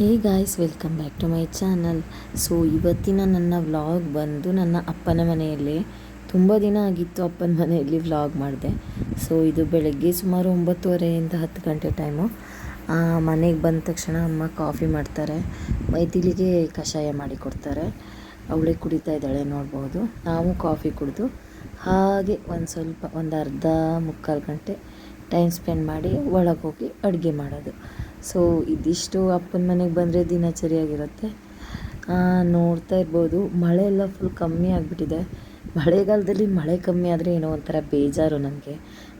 Hey guys, welcome back to my channel. So, ಇವತ್ತಿನ ನನ್ನ vlog ಬಂದು ನನ್ನ ಅಪ್ಪನ ಮನೆಯಲ್ಲಿ. ತುಂಬ ದಿನ ಆಗಿತ್ತು ಅಪ್ಪನ ಮನೆಯಲ್ಲಿ ವ್ಲಾಗ್ ಮಾಡಿದೆ. ಸೊ, ಇದು ಬೆಳಗ್ಗೆ ಸುಮಾರು ಒಂಬತ್ತುವರೆಯಿಂದ ಹತ್ತು ಗಂಟೆ ಟೈಮು. ಮನೆಗೆ ಬಂದ ತಕ್ಷಣ ಅಮ್ಮ ಕಾಫಿ ಮಾಡ್ತಾರೆ. ಮೈದಿಲಿಗೆ ಕಷಾಯ ಮಾಡಿ ಕೊಡ್ತಾರೆ. ಅವಳೇ ಕುಡಿತಾ ಇದ್ದಾಳೆ, ನೋಡ್ಬೋದು. ನಾವು ಕಾಫಿ ಕುಡಿದು ಹಾಗೆ ಒಂದು ಸ್ವಲ್ಪ, ಒಂದು ಅರ್ಧ ಮುಕ್ಕಾಲು ಗಂಟೆ ಟೈಮ್ ಸ್ಪೆಂಡ್ ಮಾಡಿ ಒಳಗೆ ಹೋಗಿ ಅಡುಗೆ ಮಾಡೋದು. ಸೊ ಇದಿಷ್ಟು ಅಪ್ಪನ ಮನೆಗೆ ಬಂದರೆ ದಿನಚರಿಯಾಗಿರುತ್ತೆ ಆ, ನೋಡ್ತಾ ಇರ್ಬೋದು ಮಳೆ ಎಲ್ಲ ಫುಲ್ ಕಮ್ಮಿ ಆಗಿಬಿಟ್ಟಿದೆ. ಮಳೆಗಾಲದಲ್ಲಿ ಮಳೆ ಕಮ್ಮಿ ಆದರೆ ಏನೋ ಒಂಥರ ಬೇಜಾರು ನನಗೆ.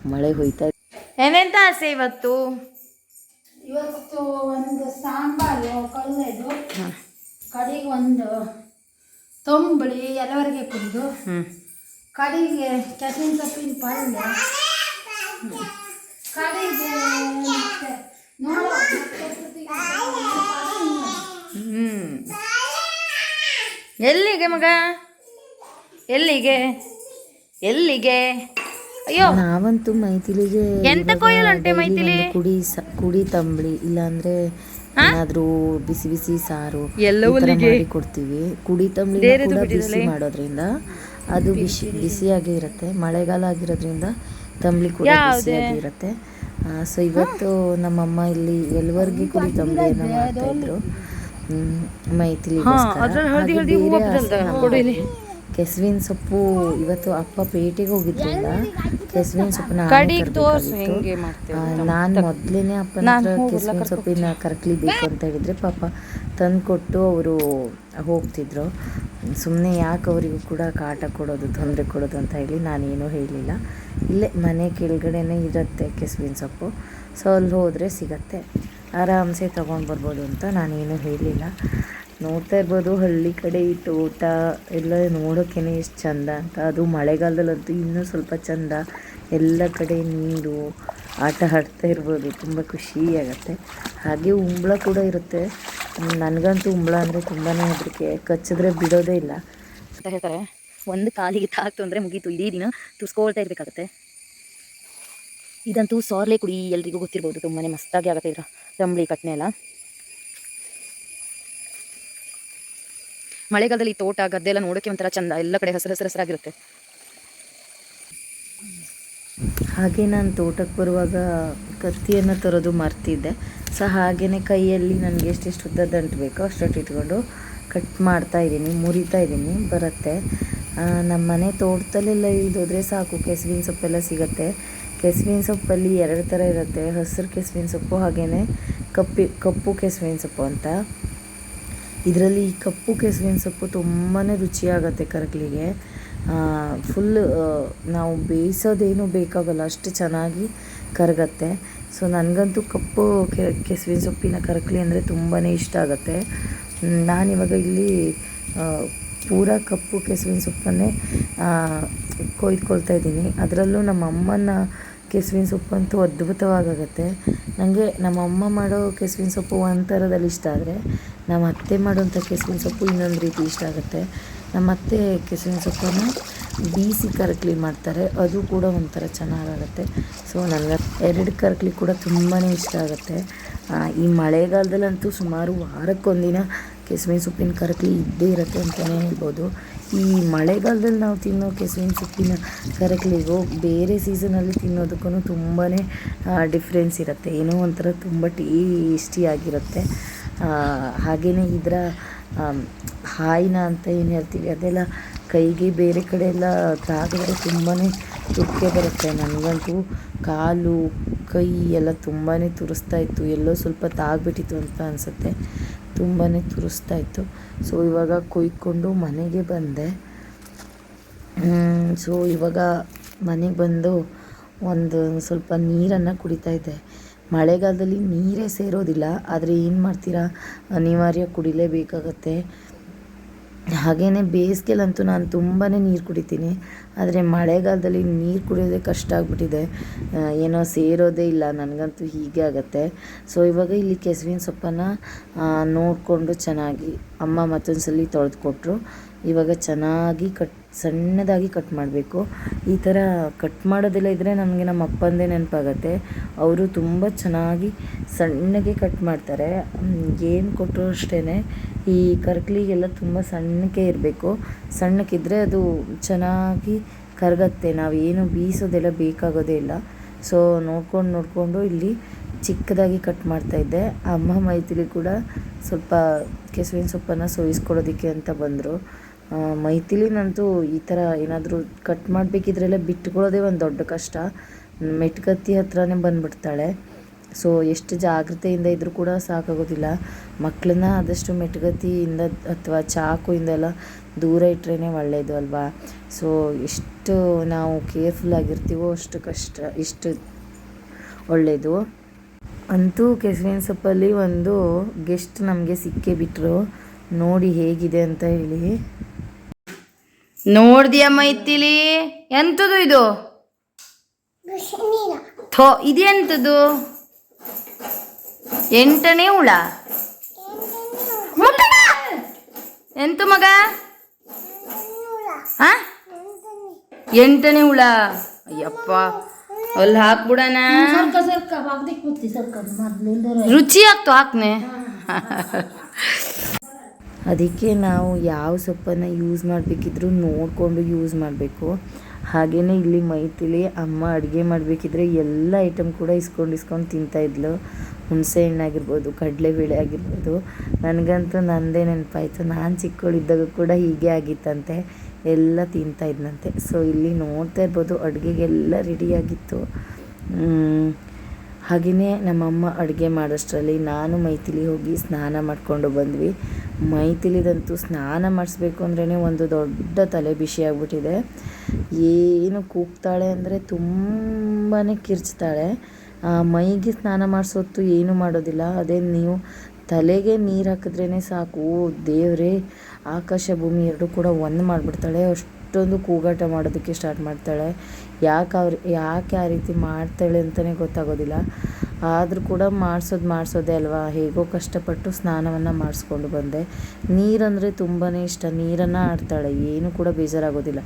ಮಳೆ ಹೋಯ್ತಾ ಏನೆಂತ ಆಸೆ ಇವತ್ತು? ಇವತ್ತು ಒಂದು ಸಾಂಬಾರು ಕಳೆದು ಕಡೆಗೆ ಒಂದು ತಂಬಳಿ ಎಲ್ಲವರೆಗೆ ಕುಡಿದು ಕಡೆಗೆ ಕೆಸಿನ ಸೊಪ್ಪಿನ ಪಲ್ಯ ಕಡೆಗೆ ಎಲ್ಲಿಗೆ ಮಗ? ಎಲ್ಲಿಗೆ? ಎಲ್ಲಿಗೆ? ಅಯ್ಯೋ. ನಾವಂತೂ ಮೈಥಿಲಿಗೆ ಎಂತ ಕೊಯ್ಯಲಂಟೆ ಮೈಥಿಲಿ? ಕುಡಿ ಕುಡಿ ತಂಬಳಿ ಇಲ್ಲಾಂದ್ರೆ ಏನಾದ್ರೂ ಬಿಸಿ ಬಿಸಿ ಸಾರು ಎಲ್ಲ ಈ ಮಾಡಿ ಕೊಡ್ತೀವಿ. ಕುಡಿ ತಂಬಳಿ ಕೂಡ ಬಿಸಿ ಮಾಡೋದ್ರಿಂದ ಅದು ಬಿಸಿ ಬಿಸಿಯಾಗಿ ಇರುತ್ತೆ ಮಳೆಗಾಲ ಆಗಿರೋದ್ರಿಂದ ತಂಬಳಿ ಕೂಡ ಬಿಸಿಯಾಗಿ ಇರುತ್ತೆ ಸೊ ಇವತ್ತು ನಮ್ಮಮ್ಮ ಇಲ್ಲಿ ಎಲ್ವರ್ಗಿ ಕುಡಿ ತಂಬಳಿಯನ್ನು ಮಾಡ್ತಾ ಇದ್ರು. ಹ್ಮ್, ಕೆಸುವಿನ ಸೊಪ್ಪು ಇವತ್ತು ಅಪ್ಪ ಪೇಟೆಗೆ ಹೋಗಿದ್ರಿಂದ ಕೆಸುವಿನ ಮಾಡ್ತೇವೆ ನಾನು ಮೊದ್ಲೇನೆ ಅಪ್ಪನ ಹತ್ರ ಕೆಸುವಿನ ಸೊಪ್ಪಿನ ಕರಕ್ಲಿ ಬೇಕು ಅಂತ ಹೇಳಿದ್ರೆ ಪಾಪ ತಂದು ಕೊಟ್ಟು ಅವರು ಹೋಗ್ತಿದ್ರು. ಸುಮ್ಮನೆ ಯಾಕೆ ಅವರಿಗೂ ಕೂಡ ಕಾಟ ಕೊಡೋದು ತೊಂದರೆ ಕೊಡೋದು ಅಂತ ಹೇಳಿ ನಾನೇನು ಹೇಳಿಲ್ಲ. ಇಲ್ಲೇ ಮನೆ ಕೆಳಗಡೆನೇ ಇರುತ್ತೆ ಕೆಸುವಿನ ಸೊಪ್ಪು. ಸೊ ಅಲ್ಲಿ ಹೋದರೆ ಸಿಗತ್ತೆ. ಆರಾಮ್ಸೆ ತೊಗೊಂಡು ಬರ್ಬೋದು ಅಂತ ನಾನೇನು ಹೇಳಲಿಲ್ಲ ನೋಡ್ತಾ ಇರ್ಬೋದು, ಹಳ್ಳಿ ಕಡೆ ಈ ತೋಟ ಎಲ್ಲ ನೋಡೋಕ್ಕೇ ಎಷ್ಟು ಚಂದ ಅಂತ. ಅದು ಮಳೆಗಾಲದಲ್ಲಂತೂ ಇನ್ನೂ ಸ್ವಲ್ಪ ಚಂದ. ಎಲ್ಲ ಕಡೆ ನೀರು, ಆಟ ಆಡ್ತಾ ಇರ್ಬೋದು, ತುಂಬ ಖುಷಿಯಾಗತ್ತೆ ಹಾಗೆ ಉಂಬಳ ಕೂಡ ಇರುತ್ತೆ. ನನಗಂತೂ ಉಂಬಳ ಅಂದರೆ ತುಂಬಾ ಹೆದರಿಕೆ. ಕಚ್ಚಿದ್ರೆ ಬಿಡೋದೇ ಇಲ್ಲ. ಅಂತ ಹೇಳ್ತಾರೆ. ಒಂದು ಕಾಲಿಗೆ ತಾಕ್ತು ಅಂದರೆ ಮುಗೀತು. ಇಡೀ ದಿನ ತುರ್ಸ್ಕೊಳ್ತಾ ಇರಬೇಕಾಗತ್ತೆ. ಇದಂತೂ ಸಾರ್ಲೆ ಕುಡಿ ಎಲ್ರಿಗೂ ಗೊತ್ತಿರ್ಬೋದು. ತುಂಬಾ ಮಸ್ತಾಗಿ ಆಗುತ್ತೆ ಇದರ ರಂಬಳಿ ಕಟ್ನೆ ಎಲ್ಲ. ಮಳೆಗಾಲದಲ್ಲಿ ತೋಟ, ಗದ್ದೆ ಎಲ್ಲ ನೋಡೋಕೆ ಒಂಥರ ಚಂದ, ಎಲ್ಲ ಕಡೆ ಹಸಿರು ಹಸಿರು ಹಸಿರಾಗಿರುತ್ತೆ. ಹಾಗೆ ನಾನು ತೋಟಕ್ಕೆ ಬರುವಾಗ ಕತ್ತಿಯನ್ನು ತರೋದು ಮರ್ತಿದ್ದೆ. ಸೊ ಹಾಗೆಯೇ ಕೈಯಲ್ಲಿ ನನಗೆ ಎಷ್ಟೆಷ್ಟು ಉದ್ದ ದಂಟು ಬೇಕೋ ಅಷ್ಟೊಟ್ಟು ಇಟ್ಕೊಂಡು ಕಟ್ ಮಾಡ್ತಾ ಇದ್ದೀನಿ, ಮುರಿತಾ ಇದ್ದೀನಿ, ಬರುತ್ತೆ. ನಮ್ಮ ಮನೆ ತೋಟದಲ್ಲೆಲ್ಲ ಇಳಿದೋದ್ರೆ ಸಾಕು, ಕೆಸುವಿನ ಸೊಪ್ಪೆಲ್ಲ ಸಿಗುತ್ತೆ. ಕೆಸುವಿನ ಸೊಪ್ಪಲ್ಲಿ ಎರಡು ಥರ ಇರುತ್ತೆ, ಹಸಿರು ಕೆಸುವಿನ ಸೊಪ್ಪು ಹಾಗೆಯೇ ಕಪ್ಪಿ, ಕಪ್ಪು ಕೆಸುವಿನ ಸೊಪ್ಪು ಅಂತ. ಇದರಲ್ಲಿ ಈ ಕಪ್ಪು ಕೆಸುವಿನ ಸೊಪ್ಪು ತುಂಬಾ ರುಚಿಯಾಗತ್ತೆ ಕರಕಲಿಗೆ. ಫುಲ್ ನಾವು ಬೇಯಿಸೋದೇನು ಬೇಕಾಗಲ್ಲ, ಅಷ್ಟು ಚೆನ್ನಾಗಿ ಕರಗತ್ತೆ. ಸೊ ನನಗಂತೂ ಕಪ್ಪು ಕೆ ಕೆಸುವಿನ ಸೊಪ್ಪಿನ ಕರಕಲಿ ಅಂದರೆ ತುಂಬಾ ಇಷ್ಟ ಆಗುತ್ತೆ. ನಾನು ನಾನಿವಾಗ ಇಲ್ಲಿ ಪೂರ ಕಪ್ಪು ಕೆಸುವಿನ ಸೊಪ್ಪನ್ನೇ ಕೊಯ್ದುಕೊಳ್ತಾ ಇದ್ದೀನಿ. ಅದರಲ್ಲೂ ನಮ್ಮ ಅಮ್ಮನ ಕೆಸುವಿನ ಸೊಪ್ಪಂತೂ ಅದ್ಭುತವಾಗುತ್ತೆ. ನನಗೆ ನಮ್ಮ ಅಮ್ಮ ಮಾಡೋ ಕೆಸುವಿನ ಸೊಪ್ಪು ಒಂದು ಥರದಲ್ಲಿ ಇಷ್ಟ ಆದರೆ ನಮ್ಮ ಅತ್ತೆ ಮಾಡೋಂಥ ಕೆಸುವಿನ ಸೊಪ್ಪು ಇನ್ನೊಂದು ರೀತಿ ಇಷ್ಟ ಆಗುತ್ತೆ. ನಮ್ಮ ಅತ್ತೆ ಕೆಸುವಿನ ಸೊಪ್ಪನ್ನು ಬೀಸಿ ಕರಕಲಿ ಮಾಡ್ತಾರೆ. ಅದು ಕೂಡ ಒಂಥರ ಚೆನ್ನಾಗಾಗುತ್ತೆ. ಸೊ ನನಗೆ ಎರಡು ಕರಕಲಿ ಕೂಡ ತುಂಬಾ ಇಷ್ಟ ಆಗುತ್ತೆ. ಈ ಮಳೆಗಾಲದಲ್ಲಂತೂ ಸುಮಾರು ವಾರಕ್ಕೊಂದಿನ ಕೆಸುವಿನ ಸೊಪ್ಪಿನ ಕರಕಲಿ ಇದ್ದೇ ಇರುತ್ತೆ ಅಂತಲೇ ಹೇಳ್ಬೋದು. ಈ ಮಳೆಗಾಲದಲ್ಲಿ ನಾವು ತಿನ್ನೋ ಕೆಸುವಿನ ಸೊಪ್ಪಿನ ಕರಕಲಿಗೂ ಬೇರೆ ಸೀಸನಲ್ಲಿ ತಿನ್ನೋದಕ್ಕೂ ತುಂಬಾ ಡಿಫ್ರೆನ್ಸ್ ಇರುತ್ತೆ. ಏನೋ ಒಂಥರ ತುಂಬ ಟೇಸ್ಟಿಯಾಗಿರುತ್ತೆ ಹಾಗೆಯೇ ಇದರ ಹಾಯಿನ ಅಂತ ಏನು ಹೇಳ್ತೀವಿ? ಅದೆಲ್ಲ ಕೈಗೆ ಬೇರೆ ಕಡೆ ಎಲ್ಲ ತಾಗಿದ್ರೆ ತುಂಬಾ ತುಕ್ಕೆ ಬರುತ್ತೆ. ನನಗಂತೂ ಕಾಲು, ಕೈ ಎಲ್ಲ ತುಂಬಾ ತುರಿಸ್ತಾ ಇತ್ತು. ಎಲ್ಲೋ ಸ್ವಲ್ಪ ತಾಗ್ಬಿಟ್ಟಿತ್ತು ಅಂತ ಅನಿಸುತ್ತೆ. ತುಂಬಾ ತುರಿಸ್ತಾ ಇತ್ತು. ಸೊ ಇವಾಗ ಕೊಯ್ಕೊಂಡು ಮನೆಗೆ ಬಂದೆ. ಸೊ ಇವಾಗ ಮನೆಗೆ ಬಂದು ಒಂದು ಸ್ವಲ್ಪ ನೀರನ್ನು ಕುಡಿತಾ ಇದ್ದೆ. ಮಳೆಗಾಲದಲ್ಲಿ ನೀರೇ ಸೇರೋದಿಲ್ಲ. ಆದರೆ ಏನು ಮಾಡ್ತೀರಾ? ಅನಿವಾರ್ಯ ಕುಡಿಲೇಬೇಕಾಗತ್ತೆ. ಹಾಗೆಯೇ ಬೇಸಿಗೆಲಂತೂ ನಾನು ತುಂಬಾ ನೀರು ಕುಡಿತೀನಿ. ಆದರೆ ಮಳೆಗಾಲದಲ್ಲಿ ನೀರು ಕುಡಿಯೋದೇ ಕಷ್ಟ ಆಗಿಬಿಟ್ಟಿದೆ. ಏನೋ ಸೇರೋದೇ ಇಲ್ಲ. ನನಗಂತೂ ಹೀಗೆ ಆಗುತ್ತೆ. ಸೊ ಇವಾಗ ಇಲ್ಲಿ ಕೆಸುವಿನ ಸೊಪ್ಪನ್ನು ನೋಡಿಕೊಂಡು ಚೆನ್ನಾಗಿ ಅಮ್ಮ ಮತ್ತೊಂದು ಸಲ ತೊಳೆದುಕೊಟ್ರು. ಇವಾಗ ಚೆನ್ನಾಗಿ ಕಟ್, ಸಣ್ಣದಾಗಿ ಕಟ್ ಮಾಡಬೇಕು. ಈ ಥರ ಕಟ್ ಮಾಡೋದೆಲ್ಲ ಇದ್ದರೆ ನಮಗೆ ನಮ್ಮ ಅಪ್ಪಂದೇ ನೆನಪಾಗತ್ತೆ. ಅವರು ತುಂಬ ಚೆನ್ನಾಗಿ ಸಣ್ಣಗೆ ಕಟ್ ಮಾಡ್ತಾರೆ. ಏನು ಕೊಟ್ಟರು ಅಷ್ಟೇ ಈ ಕರ್ಕಲಿಗೆಲ್ಲ ತುಂಬ ಸಣ್ಣಕ್ಕೆ ಇರಬೇಕು. ಸಣ್ಣಕ್ಕಿದ್ರೆ ಅದು ಚೆನ್ನಾಗಿ ಕರಗತ್ತೆ. ಏನು ಬೀಸೋದೆಲ್ಲ ಬೇಕಾಗೋದೇ ಇಲ್ಲ. ಸೊ ನೋಡ್ಕೊಂಡು ನೋಡಿಕೊಂಡು ಇಲ್ಲಿ ಚಿಕ್ಕದಾಗಿ ಕಟ್ ಮಾಡ್ತಾಯಿದ್ದೆ ಅಮ್ಮ ಮೈಥಿಲಿ ಕೂಡ ಸ್ವಲ್ಪ ಕೆಸುವಿನ ಸೊಪ್ಪನ್ನು ಸೋಯಿಸ್ಕೊಳ್ಳೋದಕ್ಕೆ ಅಂತ ಬಂದರು. ಮೈಥಿಲಿನಂತೂ ಈ ಥರ ಏನಾದರೂ ಕಟ್ ಮಾಡಬೇಕಿದ್ರೆಲ್ಲ ಬಿಟ್ಕೊಳ್ಳೋದೇ ಒಂದು ದೊಡ್ಡ ಕಷ್ಟ. ಮೆಟ್ಕತ್ತಿ ಹತ್ರನೇ ಬಂದುಬಿಡ್ತಾಳೆ. ಸೊ ಎಷ್ಟು ಜಾಗ್ರತೆಯಿಂದ ಇದ್ದರೂ ಕೂಡ ಸಾಕಾಗೋದಿಲ್ಲ. ಮಕ್ಕಳನ್ನ ಆದಷ್ಟು ಮೆಟ್ಗತಿಯಿಂದ ಅಥವಾ ಚಾಕು ಇಂದೆಲ್ಲ ದೂರ ಇಟ್ಟರೆ ಒಳ್ಳೆಯದು ಅಲ್ವಾ? ಸೊ ಎಷ್ಟು ನಾವು ಕೇರ್ಫುಲ್ ಆಗಿರ್ತೀವೋ ಅಷ್ಟು ಕಷ್ಟ ಇಷ್ಟು ಒಳ್ಳೆಯದು ಅಂತೂ ಕೆಸುವಿನ ಸೊಪ್ಪಲ್ಲಿ ಒಂದು ಗೆಸ್ಟ್ ನಮಗೆ ಸಿಕ್ಕೇ ಬಿಟ್ಟರು ನೋಡಿ ಹೇಗಿದೆ ಅಂತ ಹೇಳಿ. ನೋಡ್ದಿಯಮ್ಮ ಇತ್ತಿಲಿ ಎಂತದು ಇದು? ಥೋ ಇದೆಂತದು ಎಂಟನೇ ಹುಳ. ಎಂತು ಮಗ? ಆ? ಎಂಟನೇ ಹುಳ. ಅಯ್ಯಪ್ಪ. ಅಲ್ಲಿ ಹಾಕ್ಬಿಡಣ. ರುಚಿ ಆಗ್ತು, ಹಾಕ್ನೆ. ಅದಕ್ಕೆ ನಾವು ಯಾವ ಸೊಪ್ಪನ್ನು ಯೂಸ್ ಮಾಡಬೇಕಿದ್ರೂ ನೋಡಿಕೊಂಡು ಯೂಸ್ ಮಾಡಬೇಕು. ಹಾಗೆಯೇ ಇಲ್ಲಿ ಮೈತಿಲಿ ಅಮ್ಮ ಅಡುಗೆ ಮಾಡಬೇಕಿದ್ರೆ ಎಲ್ಲ ಐಟಮ್ ಕೂಡ ಇಸ್ಕೊಂಡು ಇಸ್ಕೊಂಡು ತಿಂತಾಯಿದ್ಲು ಹುಣಸೆ ಹಣ್ಣಾಗಿರ್ಬೋದು ಕಡಲೆಬೇಳೆ ಆಗಿರ್ಬೋದು, ನನಗಂತೂ ನನ್ನದೇ ನೆನಪಾಯಿತು. ನಾನು ಚಿಕ್ಕವಳಿದ್ದಾಗ ಕೂಡ ಹೀಗೆ ಆಗಿತ್ತಂತೆ. ಎಲ್ಲ ತಿಂತಾಯಿದ್ನಂತೆ ಸೊ ಇಲ್ಲಿ ನೋಡ್ತಾ ಇರ್ಬೋದು, ಅಡುಗೆಗೆಲ್ಲ ರೆಡಿಯಾಗಿತ್ತು ಹಾಗೆಯೇ ನಮ್ಮಮ್ಮ ಅಡುಗೆ ಮಾಡೋಷ್ಟರಲ್ಲಿ ನಾನು ಮೈಥಿಲಿ ಹೋಗಿ ಸ್ನಾನ ಮಾಡಿಕೊಂಡು ಬಂದ್ವಿ. ಮೈಥಿಲಿದಂತೂ ಸ್ನಾನ ಮಾಡಿಸ್ಬೇಕು ಅಂದ್ರೇ ಒಂದು ದೊಡ್ಡ ತಲೆ ಬಿಸಿ ಆಗ್ಬಿಟ್ಟಿದೆ. ಏನು ಕೂಗ್ತಾಳೆ ಅಂದರೆ ತುಂಬಾ ಕಿರ್ಚ್ತಾಳೆ. ಮೈಗೆ ಸ್ನಾನ ಮಾಡಿಸೋತ್ತು ಏನು ಮಾಡೋದಿಲ್ಲ. ಅದೇ ನೀವು ತಲೆಗೆ ನೀರು ಹಾಕಿದ್ರೇ ಸಾಕು. ದೇವರೇ, ಆಕಾಶ ಭೂಮಿ ಎರಡೂ ಕೂಡ ಒಂದು ಮಾಡಿಬಿಡ್ತಾಳೆ. ಅಷ್ಟೊಂದು ಕೂಗಾಟ ಮಾಡೋದಕ್ಕೆ ಸ್ಟಾರ್ಟ್ ಮಾಡ್ತಾಳೆ. ಯಾಕೆ ಅವ್ರು, ಯಾಕೆ ಆ ರೀತಿ ಮಾಡ್ತಾಳೆ ಅಂತಲೇ ಗೊತ್ತಾಗೋದಿಲ್ಲ. ಆದರೂ ಕೂಡ ಮಾಡಿಸೋದು ಮಾಡಿಸೋದೇ ಅಲ್ವಾ? ಹೇಗೋ ಕಷ್ಟಪಟ್ಟು ಸ್ನಾನವನ್ನು ಮಾಡಿಸ್ಕೊಂಡು ಬಂದೆ. ನೀರಂದರೆ ತುಂಬಾ ಇಷ್ಟ. ನೀರನ್ನು ಆಡ್ತಾಳೆ. ಏನು ಕೂಡ ಬೇಜಾರಾಗೋದಿಲ್ಲ.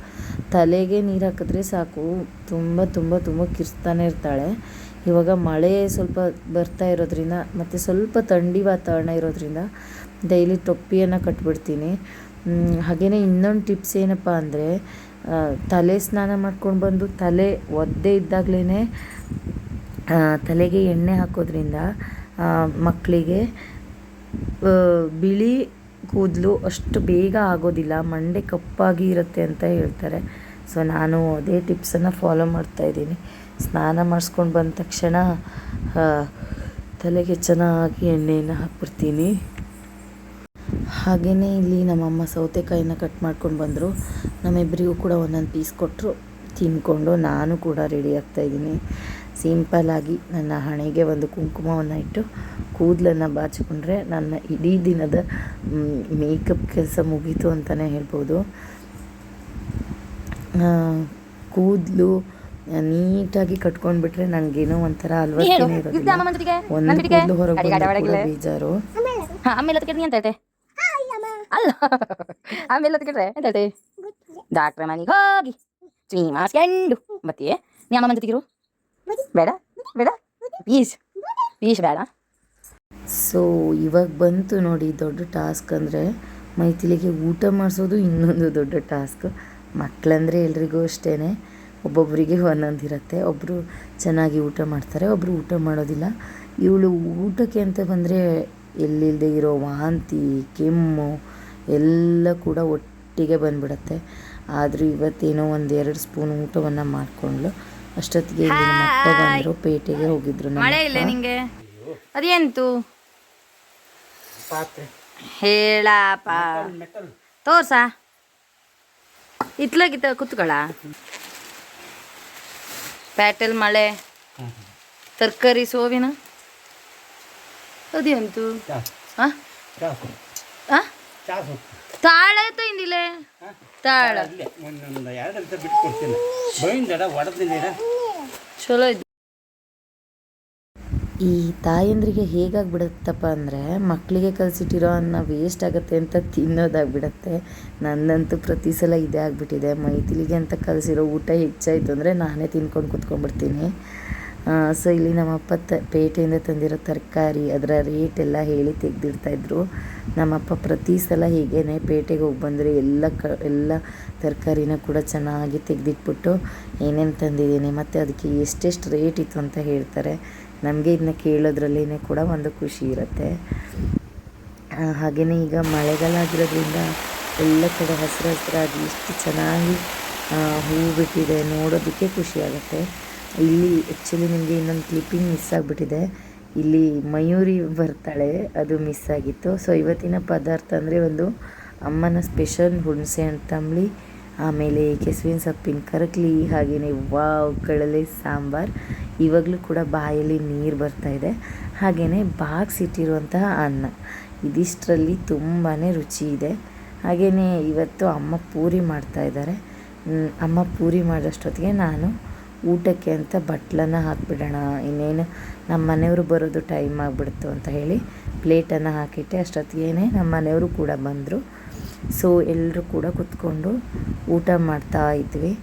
ತಲೆಗೆ ನೀರು ಹಾಕಿದ್ರೆ ಸಾಕು. ತುಂಬ ತುಂಬ ತುಂಬ ಕಿರ್ಸ್ತಾನೆ ಇರ್ತಾಳೆ. ಇವಾಗ ಮಳೆ ಸ್ವಲ್ಪ ಬರ್ತಾ ಇರೋದ್ರಿಂದ ಮತ್ತು ಸ್ವಲ್ಪ ಥಂಡಿ ವಾತಾವರಣ ಇರೋದ್ರಿಂದ ಡೈಲಿ ಟೊಪ್ಪಿಯನ್ನು ಕಟ್ಬಿಡ್ತೀನಿ. ಹಾಗೆಯೇ ಇನ್ನೊಂದು ಟಿಪ್ಸ್ ಏನಪ್ಪ ಅಂದರೆ ತಲೆ ಸ್ನಾನ ಮಾಡ್ಕೊಂಡು ಬಂದು ತಲೆ ಒದ್ದೆ ಇದ್ದಾಗಲೇ ತಲೆಗೆ ಎಣ್ಣೆ ಹಾಕೋದ್ರಿಂದ ಮಕ್ಕಳಿಗೆ ಬಿಳಿ ಕೂದಲು ಅಷ್ಟು ಬೇಗ ಆಗೋದಿಲ್ಲ, ಮಂಡೆ ಕಪ್ಪಾಗಿ ಇರುತ್ತೆ ಅಂತ ಹೇಳ್ತಾರೆ. ಸೊ ನಾನು ಅದೇ ಟಿಪ್ಸನ್ನು ಫಾಲೋ ಮಾಡ್ತಾಯಿದ್ದೀನಿ ಸ್ನಾನ ಮಾಡಿಸ್ಕೊಂಡು ಬಂದ ತಕ್ಷಣ ತಲೆಗೆ ಚೆನ್ನಾಗಿ ಎಣ್ಣೆಯನ್ನು ಹಾಕ್ಬಿಡ್ತೀನಿ. ಹಾಗೆಯೇ ಇಲ್ಲಿ ನಮ್ಮಮ್ಮ ಸೌತೆಕಾಯಿನ ಕಟ್ ಮಾಡ್ಕೊಂಡು ಬಂದರು. ನಮ್ಮಿಬ್ಬರಿಗೂ ಕೂಡ ಒಂದೊಂದು ಪೀಸ್ ಕೊಟ್ಟರು ತಿಂದ್ಕೊಂಡು ನಾನು ಕೂಡ ರೆಡಿ ಆಗ್ತಾಯಿದ್ದೀನಿ ಸಿಂಪಲ್ಲಾಗಿ ನನ್ನ ಹಣೆಗೆ ಒಂದು ಕುಂಕುಮವನ್ನು ಇಟ್ಟು ಕೂದಲನ್ನು ಬಾಚಿಕೊಂಡ್ರೆ ನನ್ನ ಇಡೀ ದಿನದ ಮೇಕಪ್ ಕೆಲಸ ಮುಗೀತು ಅಂತಲೇ ಹೇಳ್ಬೋದು. ಕೂದಲು ನೀಟಾಗಿ ಕಟ್ಕೊಂಡ್ಬಿಟ್ರೆ ನನಗೇನೋ ಒಂಥರ ಬೀಜಾರು ಇರೋದಿಲ್ಲ. ಒಂದು ಕೂದಲು ಹೊರಗೆ ಬಂದ್ರೂ ಕೂಡ ಬೇಜಾರು. ಹಾ, ಆಮೇಲೆ ಅದಕ್ಕೆ ನೀ ಎಂತ ಹೇಳ್ತೆ ಅಲ್ಲ ಆಮೇಲೆ ಅದಕ್ಕೆ ಡಾಕ್ಟ್ರ ಮನೆಗೆ ಹೋಗಿ. ಚೀ ಮಾಡಿಸ್ಕೊಂಡು ಬತ್ತೀಯ ನೀ ಅಮ್ಮ ಜೊತೆಗಿರು? ಬೇಡ ಬೇಡ. ಪ್ಲೀಸ್ ಪ್ಲೀಸ್ ಬೇಡ. ಸೊ ಇವಾಗ ಬಂತು ನೋಡಿ ದೊಡ್ಡ ಟಾಸ್ಕ್ ಅಂದರೆ ಮೈಥಿಲಿಗೆ ಊಟ ಮಾಡಿಸೋದು ಇನ್ನೊಂದು ದೊಡ್ಡ ಟಾಸ್ಕ್. ಮಕ್ಕಳಂದರೆ ಎಲ್ರಿಗೂ ಅಷ್ಟೇ ಒಬ್ಬೊಬ್ಬರಿಗೆ ಒಂದೊಂದು ಇರುತ್ತೆ. ಒಬ್ಬರು ಚೆನ್ನಾಗಿ ಊಟ ಮಾಡ್ತಾರೆ ಒಬ್ಬರು ಊಟ ಮಾಡೋದಿಲ್ಲ. ಇವಳು ಊಟಕ್ಕೆ ಅಂತ ಬಂದರೆ ಎಲ್ಲಿಲ್ಲದೆ ಇರೋ ವಾಂತಿ ಕೆಮ್ಮು ಎಲ್ಲ ಕೂಡ ಒಟ್ಟಿಗೆ ಬಂದ್ಬಿಡತ್ತೆ. ಆದರೂ ಇವತ್ತೇನೋ ಒಂದೆರಡು ಸ್ಪೂನ್ ಊಟವನ್ನು ಮಾಡಿಕೊಂಡ್ಲು ಅಷ್ಟೊತ್ತಿಗೆ ಅಪ್ಪ ಬಂದರು ಪೇಟೆಗೆ ಹೋಗಿದ್ರು ಅದೇನು ಮಳೆ ಇಲ್ಲ ನಿಂಗೆ? ಅದೇಂತು? ಪಾತ್ರೆ. ಹೇಳಪ್ಪ. ತೋರ್ಸ? ಇತ್ಲಾಗಿತ್ತ ಕುತ್ಕೊಳ? ಪ್ಯಾಟಲ್ ಮಳೆ ತರಕಾರಿ ಸೋವಿನ? ಅದೇಂತು? ತಾಳೆ ಸೊಪ್ಪು ತಾಳ. ಚಲೋ ಇದು ಈ ತಾಯಂದ್ರಿಗೆ ಹೇಗಾಗ್ಬಿಡುತ್ತಪ್ಪ ಅಂದರೆ ಮಕ್ಕಳಿಗೆ ಕಲಿಸಿಟ್ಟಿರೋ ಅನ್ನ ವೇಸ್ಟ್ ಆಗುತ್ತೆ ಅಂತ ತಿನ್ನೋದಾಗ್ಬಿಡತ್ತೆ. ನನ್ನಂತೂ ಪ್ರತಿ ಸಲ ಇದೇ ಆಗಿಬಿಟ್ಟಿದೆ. ಮೈತಿಲಿಗೆ ಅಂತ ಕಲಿಸಿರೋ ಊಟ ಹೆಚ್ಚಾಯಿತು ಅಂದರೆ ನಾನೇ ತಿನ್ಕೊಂಡು ಕುತ್ಕೊಂಡ್ಬಿಡ್ತೀನಿ. ಸೊ ಇಲ್ಲಿ ನಮ್ಮಪ್ಪ ತ, ಪೇಟೆಯಿಂದ ತಂದಿರೋ ತರಕಾರಿ, ಅದರ ರೇಟ್ ಎಲ್ಲ ಹೇಳಿ ತೆಗೆದಿಡ್ತಾಯಿದ್ರು ನಮ್ಮಪ್ಪ ಪ್ರತಿ ಸಲ ಹೀಗೇ ಪೇಟೆಗೆ ಹೋಗಿ ಬಂದರೆ ಎಲ್ಲ ಕ, ಎಲ್ಲ ತರಕಾರಿನ ಕೂಡ ಚೆನ್ನಾಗಿ ತೆಗೆದಿಟ್ಬಿಟ್ಟು ಏನೇನು ತಂದಿದ್ದೀನಿ, ಮತ್ತು ಅದಕ್ಕೆ ಎಷ್ಟೆಷ್ಟು ರೇಟ್ ಇತ್ತು ಅಂತ ಹೇಳ್ತಾರೆ. ನಮಗೆ ಇದನ್ನ ಕೇಳೋದ್ರಲ್ಲೇ ಕೂಡ ಒಂದು ಖುಷಿ ಇರುತ್ತೆ. ಹಾಗೆಯೇ ಈಗ ಮಳೆಗಾಲ ಆಗಿರೋದ್ರಿಂದ ಎಲ್ಲ ಕಡೆ ಹಸಿರು ಹಸಿರಾಗಿ ಎಷ್ಟು ಚೆನ್ನಾಗಿ ಹೂವು ಬಿಟ್ಟಿದೆ ನೋಡೋದಕ್ಕೆ ಖುಷಿಯಾಗುತ್ತೆ ಇಲ್ಲಿ ಆ್ಯಕ್ಚುಲಿ ನಿಮಗೆ ಇನ್ನೊಂದು ಕ್ಲಿಪ್ಪಿಂಗ್ ಮಿಸ್ ಆಗಿಬಿಟ್ಟಿದೆ. ಇಲ್ಲಿ ಮಯೂರಿ ಬರ್ತಾಳೆ, ಅದು ಮಿಸ್ ಆಗಿತ್ತು. ಸೊ ಇವತ್ತಿನ ಪದಾರ್ಥ ಅಂದರೆ ಒಂದು ಅಮ್ಮನ ಸ್ಪೆಷಲ್ ಹುಣಸೆ ಅಂತಂಬಳಿ ತಂಬ್ಳಿ ಆಮೇಲೆ ಕೆಸುವಿನ ಸೊಪ್ಪಿನ ಕರಕ್ಲಿ ಹಾಗೆಯೇ ವಾವ್ ಕಳಲೆ ಸಾಂಬಾರು. ಇವಾಗಲೂ ಕೂಡ ಬಾಯಲ್ಲಿ ನೀರು ಬರ್ತಾ ಇದೆ. ಹಾಗೆಯೇ ಬಾಗ್ಸಿಟ್ಟಿರುವಂತಹ ಅನ್ನ. ಇದಿಷ್ಟರಲ್ಲಿ ತುಂಬಾ ರುಚಿ ಇದೆ. ಹಾಗೆಯೇ ಇವತ್ತು ಅಮ್ಮ ಪೂರಿ ಮಾಡ್ತಾ ಇದ್ದಾರೆ. ಅಮ್ಮ ಪೂರಿ ಮಾಡಿದಷ್ಟೊತ್ತಿಗೆ ನಾನು ಊಟಕ್ಕೆ ಅಂತ ಬಟ್ಲನ್ನು ಹಾಕಿಬಿಡೋಣ. ಇನ್ನೇನು ನಮ್ಮ ಮನೆಯವರು ಬರೋದು ಟೈಮ್ ಆಗಿಬಿಡ್ತು ಅಂತ ಹೇಳಿ ಪ್ಲೇಟನ್ನು ಹಾಕಿಟ್ಟೆ. ಅಷ್ಟೊತ್ತಿಗೆ ನಮ್ಮ ಮನೆಯವರು ಕೂಡ ಬಂದರು. ಸೊ ಎಲ್ಲರೂ ಕೂಡ ಕುತ್ಕೊಂಡು ಊಟ ಮಾಡ್ತಾ ಇದ್ವಿ.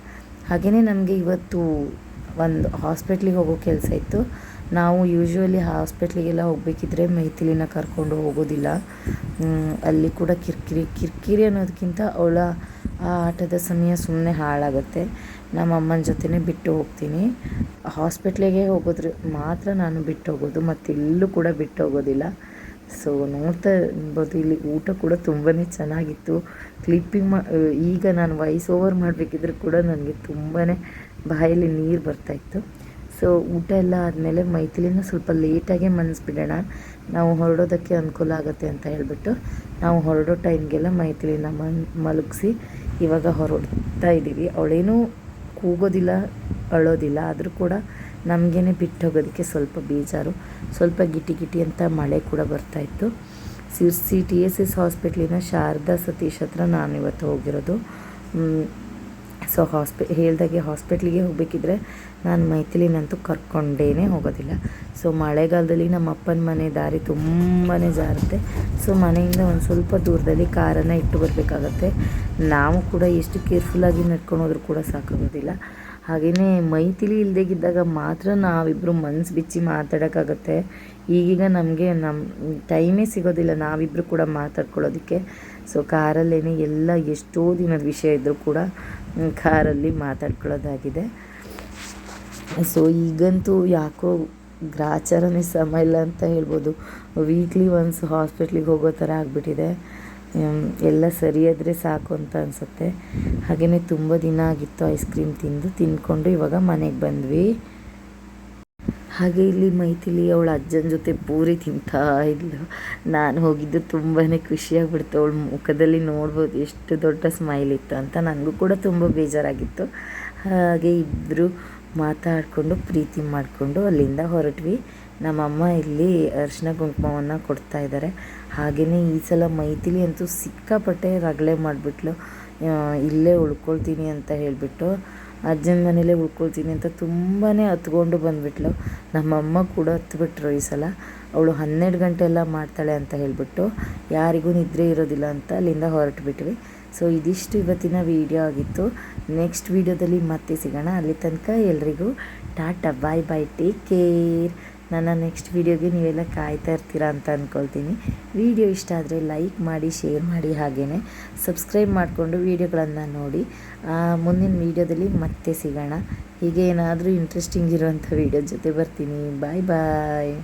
ಹಾಗೆಯೇ ನಮಗೆ ಇವತ್ತು ಒಂದು ಹಾಸ್ಪಿಟ್ಲಿಗೆ ಹೋಗೋ ಕೆಲಸ ಇತ್ತು. ನಾವು ಯೂಶ್ವಲಿ ಹಾಸ್ಪಿಟ್ಲಿಗೆಲ್ಲ ಹೋಗಬೇಕಿದ್ರೆ ಮೈಥಿಲಿನ ಕರ್ಕೊಂಡು ಹೋಗೋದಿಲ್ಲ. ಅಲ್ಲಿ ಕೂಡ ಕಿರಿಕಿರಿ ಕಿರಿಕಿರಿ ಅನ್ನೋದಕ್ಕಿಂತ ಅವಳ ಆ ಆಟದ ಸಮಯ ಸುಮ್ಮನೆ ಹಾಳಾಗುತ್ತೆ. ನಮ್ಮ ಅಮ್ಮನ ಜೊತೆನೇ ಬಿಟ್ಟು ಹೋಗ್ತೀನಿ. ಹಾಸ್ಪಿಟ್ಲಿಗೆ ಹೋಗೋದ್ರ ಮಾತ್ರ ನಾನು ಬಿಟ್ಟು ಹೋಗೋದು, ಮತ್ತೆಲ್ಲೂ ಕೂಡ ಬಿಟ್ಟು ಹೋಗೋದಿಲ್ಲ. ಸೊ ನೋಡ್ತಾ ಇರ್ಬೋದು, ಇಲ್ಲಿ ಊಟ ಕೂಡ ತುಂಬಾ ಚೆನ್ನಾಗಿತ್ತು. ಕ್ಲಿಪ್ಪಿಂಗ್ ಮಾ ಈಗ ನಾನು ವಾಯ್ಸ್ ಓವರ್ ಮಾಡಬೇಕಿದ್ರೆ ಕೂಡ ನನಗೆ ತುಂಬಾ ಬಾಯಲ್ಲಿ ನೀರು ಬರ್ತಾಯಿತ್ತು ಸೊ ಊಟ ಎಲ್ಲ ಆದಮೇಲೆ ಮೈಥಿಲಿನ ಸ್ವಲ್ಪ ಲೇಟಾಗೆ ಮನ್ಸ್ಬಿಡೋಣ. ನಾವು ಹೊರಡೋದಕ್ಕೆ ಅನುಕೂಲ ಆಗುತ್ತೆ ಅಂತ ಹೇಳಿಬಿಟ್ಟು ನಾವು ಹೊರಡೋ ಟೈಮ್ಗೆಲ್ಲ ಮೈಥಿಲಿನ ಮನ್, ಮಲಗಿಸಿ ಇವಾಗ ಹೊರಡ್ತಾ ಇದ್ದೀವಿ ಅವಳೇನೂ ಕೂಗೋದಿಲ್ಲ, ಅಳೋದಿಲ್ಲ. ಆದರೂ ಕೂಡ ನಮಗೇನೆ ಬಿಟ್ಟು ಹೋಗೋದಕ್ಕೆ ಸ್ವಲ್ಪ ಬೇಜಾರು. ಸ್ವಲ್ಪ ಗಿಟಿ ಗಿಟಿ ಅಂತ ಮಳೆ ಕೂಡ ಬರ್ತಾಯಿತ್ತು ಸಿರ್ಸಿ ಟಿ ಎಸ್ ಎಸ್ ಹಾಸ್ಪಿಟ್ಲಿನ ಶಾರದಾ ಸತೀಶ್ ಹತ್ರ ನಾನು ಇವತ್ತು ಹೋಗಿರೋದು ಸೊ ಹಾಸ್ಪಿ, ಹೇಳ್ದಾಗೆ ಹಾಸ್ಪಿಟ್ಲಿಗೆ ಹೋಗಬೇಕಿದ್ರೆ ನಾನು ಮೈಥಿಲಿನಂತೂ ಕರ್ಕೊಂಡೇನೆ ಹೋಗೋದಿಲ್ಲ. ಸೊ ಮಳೆಗಾಲದಲ್ಲಿ ನಮ್ಮ ಅಪ್ಪನ ಮನೆ ದಾರಿ ತುಂಬಾ ಜಾರುತ್ತೆ. ಸೊ ಮನೆಯಿಂದ ಒಂದು ಸ್ವಲ್ಪ ದೂರದಲ್ಲಿ ಕಾರನ್ನು ಇಟ್ಟು ಬರಬೇಕಾಗತ್ತೆ. ನಾವು ಕೂಡ ಎಷ್ಟು ಕೇರ್ಫುಲ್ಲಾಗಿ ನಡ್ಕೊಂಡು ಹೋದ್ರೂ ಕೂಡ ಸಾಕಾಗೋದಿಲ್ಲ. ಹಾಗೆಯೇ ಮೈಥಿಲಿ ಇದ್ದಾಗ ಮಾತ್ರ ನಾವಿಬ್ಬರು ಮನ್ಸು ಬಿಚ್ಚಿ ಮಾತಾಡೋಕ್ಕಾಗತ್ತೆ. ಈಗೀಗ ನಮಗೆ ನಮ್ಮ ಟೈಮೇ ಸಿಗೋದಿಲ್ಲ ನಾವಿಬ್ಬರು ಕೂಡ ಮಾತಾಡ್ಕೊಳ್ಳೋದಕ್ಕೆ. ಸೊ ಕಾರಲ್ಲೇ ಎಲ್ಲ ಎಷ್ಟೋ ದಿನದ ವಿಷಯ ಇದ್ದರೂ ಕೂಡ ಕಾರಲ್ಲಿ ಮಾತಾಡ್ಕೊಳ್ಳೋದಾಗಿದೆ. ಸೊ ಈಗಂತೂ ಯಾಕೋ ಗ್ರಾಚಾರನೇ ಸಮ ಇಲ್ಲ ಅಂತ ಹೇಳ್ಬೋದು. ವೀಕ್ಲಿ ಒನ್ಸ್ ಹಾಸ್ಪಿಟ್ಲಿಗೆ ಹೋಗೋ ಥರ ಆಗಿಬಿಟ್ಟಿದೆ. ಎಲ್ಲ ಸರಿಯಾದರೆ ಸಾಕು ಅಂತ ಅನಿಸುತ್ತೆ. ಹಾಗೆಯೇ ತುಂಬ ದಿನ ಆಗಿತ್ತು ಐಸ್ ಕ್ರೀಮ್ ತಿಂದು ತಿಂದ್ಕೊಂಡು ಇವಾಗ ಮನೆಗೆ ಬಂದ್ವಿ. ಹಾಗೆ ಇಲ್ಲಿ ಮೈಥಿಲಿ ಅವಳ ಅಜ್ಜನ ಜೊತೆ ಪೂರಿ ತಿಂತಾ ಇದ್ಲು. ನಾನು ಹೋಗಿದ್ದು ತುಂಬಾ ಖುಷಿಯಾಗ್ಬಿಡ್ತು. ಅವಳ ಮುಖದಲ್ಲಿ ನೋಡ್ಬೋದು ಎಷ್ಟು ದೊಡ್ಡ ಸ್ಮೈಲ್ ಇತ್ತು ಅಂತ. ನನಗೂ ಕೂಡ ತುಂಬ ಬೇಜಾರಾಗಿತ್ತು. ಹಾಗೆ ಇಬ್ಬರು ಮಾತಾಡಿಕೊಂಡು, ಪ್ರೀತಿ ಮಾಡಿಕೊಂಡು ಅಲ್ಲಿಂದ ಹೊರಟ್ವಿ. ನಮ್ಮಮ್ಮ ಇಲ್ಲಿ ಅರಿಶಿನ ಕುಂಕುಮವನ್ನು ಕೊಡ್ತಾ ಇದ್ದಾರೆ. ಹಾಗೆಯೇ ಈ ಸಲ ಮೈಥಿಲಿ ಅಂತೂ ಸಿಕ್ಕಾಪಟ್ಟೆ ರಗಳೆ ಮಾಡಿಬಿಟ್ಲು. ಇಲ್ಲೇ ಉಳ್ಕೊಳ್ತೀನಿ ಅಂತ ಹೇಳಿಬಿಟ್ಟು ಅಜ್ಜನ ಮನೇಲೇ ಉಳ್ಕೊಳ್ತೀನಿ ಅಂತ ತುಂಬಾ ಹತ್ಕೊಂಡು ಬಂದುಬಿಟ್ಲು. ನಮ್ಮಮ್ಮ ಕೂಡ ಹತ್ಬಿಟ್ರು ಈ ಸಲ. ಅವಳು ಹನ್ನೆರಡು ಗಂಟೆ ಎಲ್ಲ ಮಾಡ್ತಾಳೆ ಅಂತ ಹೇಳಿಬಿಟ್ಟು ಯಾರಿಗೂ ನಿದ್ರೆ ಇರೋದಿಲ್ಲ ಅಂತ ಅಲ್ಲಿಂದ ಹೊರಟುಬಿಟ್ವಿ. ಸೊ, ಇದಿಷ್ಟು ಇವತ್ತಿನ ವಿಡಿಯೋ ಆಗಿತ್ತು. ನೆಕ್ಸ್ಟ್ ವಿಡಿಯೋದಲ್ಲಿ ಮತ್ತೆ ಸಿಗೋಣ. ಅಲ್ಲಿ ತನಕ ಎಲ್ರಿಗೂ tata, bye bye, take care. ನನ್ನ ನೆಕ್ಸ್ಟ್ ವೀಡಿಯೋಗೆ ನೀವೆಲ್ಲ ಕಾಯ್ತಾ ಇರ್ತೀರಾ ಅಂತ ಅಂದ್ಕೊಳ್ತೀನಿ ವಿಡಿಯೋ ಇಷ್ಟ ಆದರೆ ಲೈಕ್ ಮಾಡಿ ಶೇರ್ ಮಾಡಿ ಹಾಗೇ ಸಬ್ಸ್ಕ್ರೈಬ್ ಮಾಡಿಕೊಂಡು ವೀಡಿಯೋಗಳನ್ನು ನೋಡಿ. ಮುಂದಿನ ವೀಡಿಯೋದಲ್ಲಿ ಮತ್ತೆ ಸಿಗೋಣ. ಹೀಗೆ ಏನಾದರೂ ಇಂಟ್ರೆಸ್ಟಿಂಗ್ ಇರುವಂಥ ವೀಡಿಯೋ ಜೊತೆ ಬರ್ತೀನಿ. ಬಾಯ್ ಬಾಯ್